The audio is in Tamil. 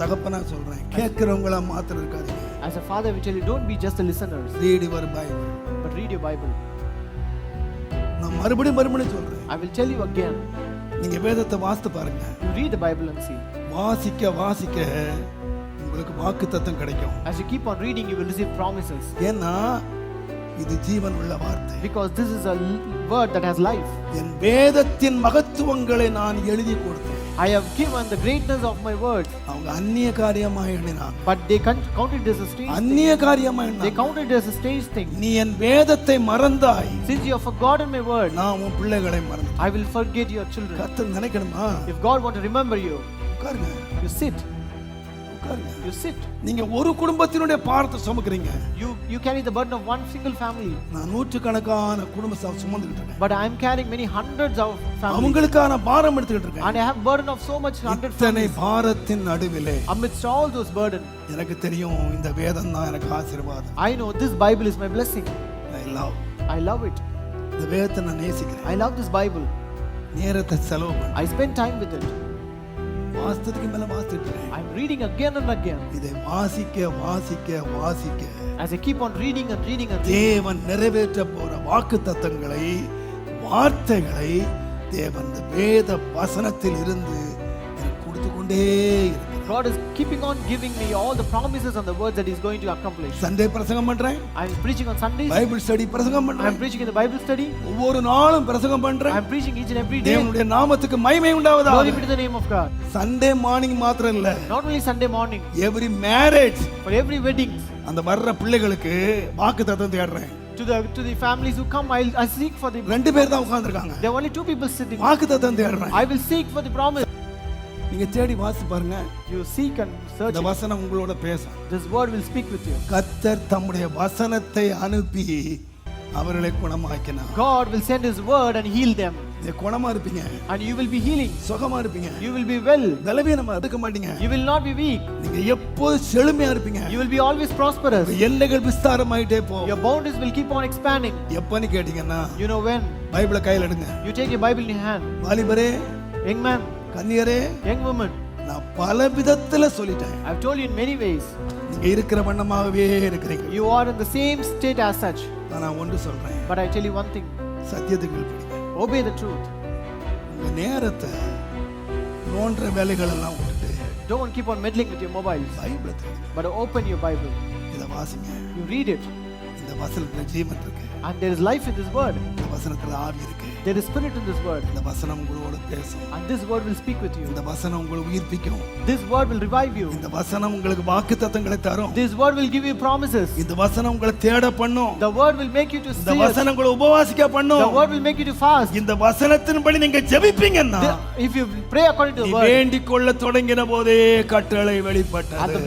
தகப்பனா சொல்றேன் கேட்கிறவங்களா மாத்திரம் இருக்காதீங்க As a father, we tell you, don't be just the listeners, read your Bible but read your Bible. நான் மறுபடியும் மறுபடியும் சொல்றேன் I will tell you again. நீங்க வேதத்தை வாசித்து பாருங்க You read the Bible and see. வாசிக்க வாசிக்க உங்களுக்கு வாக்கு தத்தம் கிடைக்கும் As you keep on reading, you will receive promises. ஏன்னா இது ஜீவன் உள்ள வார்த்தை Because this is a l- word that has life. என் வேதத்தின் மகத்துவங்களை நான் எழுதி கொடுத்தேன் I have given the greatness of my word, அவங்க அந்நிய காரியமா எண்ணினாங்க but they con- counted it as a strange thing. அந்நிய காரியமா They எண்ணினாங்க counted it as a strange thing. நீ என் வேதத்தை மறந்தாய் Since you have forgotten my word, நான் உன் பிள்ளைகளை மறந்தேன் I will forget your children. கர்த்தர் நினைக்கணுமா If God want to remember you, உட்காருங்க you sit. உட்காருங்க You sit. நீங்க ஒரு குடும்பத்தினுடைய பாரத்தை சுமக்குறீங்க You you carry the burden of one single family. நான் நூற்றுக்கணக்கான குடும்ப சு- சுமந்துகிட்டு இருக்கேன் But I am carrying many hundreds of. அவங்களுக்கான பாரம் எடுத்துக்கிட்டு இருக்கேன் And I have burden of so much hundred இத்தனை. பாரத்தின் நடுவிலே Amidst all those burden, எனக்கு தெரியும் இந்த வேதம் தான் எனக்கு ஆசீர்வாதம் I know this Bible is my blessing. I love. I love it. இந்த வேதத்தை நான் நேசிக்கிறேன் I love this Bible. நேரத்தை செலவு பண்ண I spend time with it. வாசத்துக்கு மேல வாசிட்டு இருக்கேன் I'm reading again and again. இதை வாசிக்க வாசிக்க வாசிக்க As I keep on reading and reading and reading, தேவன் நிறைவேற்ற போற வாக்கு தத்தங்களை வார்த்தைகளை தேவன் இந்த வேத வசனத்தில் இருந்து எனக்கு கொடுத்து கொண்டே இருக்கிறார் God is keeping on giving me all the promises and the words that He's going to accomplish. Sunday பிரசங்கம் பண்றேன் I'm preaching on Sundays. Bible study பிரசங்கம் I'm பண்றேன் preaching in the Bible study. ஒவ்வொரு நாளும் பிரசங்கம் பண்றேன் I'm preaching each and every day. தேவனுடைய நாமத்துக்கு மகிமை உண்டாவதா Glory be to the name of God. Sunday morning மாத்திரம் இல்ல Not only Sunday morning, every marriage for every wedding, அந்த வர்ற பிள்ளைகளுக்கு வாக்கு தத்தம் தேடுறேன் to the to the families who come, I'll I seek for the. ரெண்டு பேர் தான் உட்கார்ந்திருக்காங்க There are only two people sitting. வாக்கு தத்தம் தேடுறேன் I will seek for the promise. நீங்க தேடி வாசி பாருங்க You seek and search. இந்த வசனம் உங்களோட பேசும் This word will speak with you. கத்தர் தம்முடைய வசனத்தை அனுப்பி அவர்களை குணமாக்கினார் God will send His word and heal them, நீங்க குணமா இருப்பீங்க and you will be healing. சுகமா இருப்பீங்க You will be well. பலவீனமா இருக்க மாட்டீங்க You will not be weak. நீங்க எப்போது செழுமையா இருப்பீங்க You will be always prosperous. எல்லைகள் விஸ்தாரமாயிட்டே போ Your boundaries will keep on expanding. எப்பன்னு கேட்டீங்கன்னா You know when? பைபிளை கையில் எடுங்க You take your Bible in your hand. வாலிபரே Young man, கன்னியரே young woman, நான் பல விதத்துல சொல்லிட்டேன் I've told you in many ways. நீங்க இருக்கிற வண்ணமாகவே இருக்கிறீங்க You are in the same state as such. நான் ஒன்று சொல்றேன் But I tell you one thing சத்தியத்துக்கு obey the truth. உங்க நேரத்தை நோன்ற வேலைகள் எல்லாம் விட்டுட்டு Don't keep on meddling with your mobiles, பைபிளை but open your Bible. இதை வாசிங்க You read it, இந்த வசனத்துல ஜீவன் இருக்கு and there is life in this word. இந்த வசனத்துல ஆவி இருக்கு There is spirit in this word, இந்த வசனம் உங்களோட பேசும் and this word will speak with you. இந்த வசனம் உங்களை உயிர்ப்பிக்கும் This word will revive you. இந்த வசனம் உங்களுக்கு வாக்கு தத்தங்களை தரும் This word will give you promises. இந்த வசனம் உங்களை தேட பண்ணும் The word will make you to இந்த see. it. வசனம் உங்களை உபவாசிக்க The பண்ணும் word will make you to fast. இந்த வசனத்தின்படி நீங்க ஜெபிப்பீங்கன்னா The- If you pray according to the word, வேண்டிக் கொள்ள தொடங்கின போதே கட்டளை at வெளிப்பட்டது the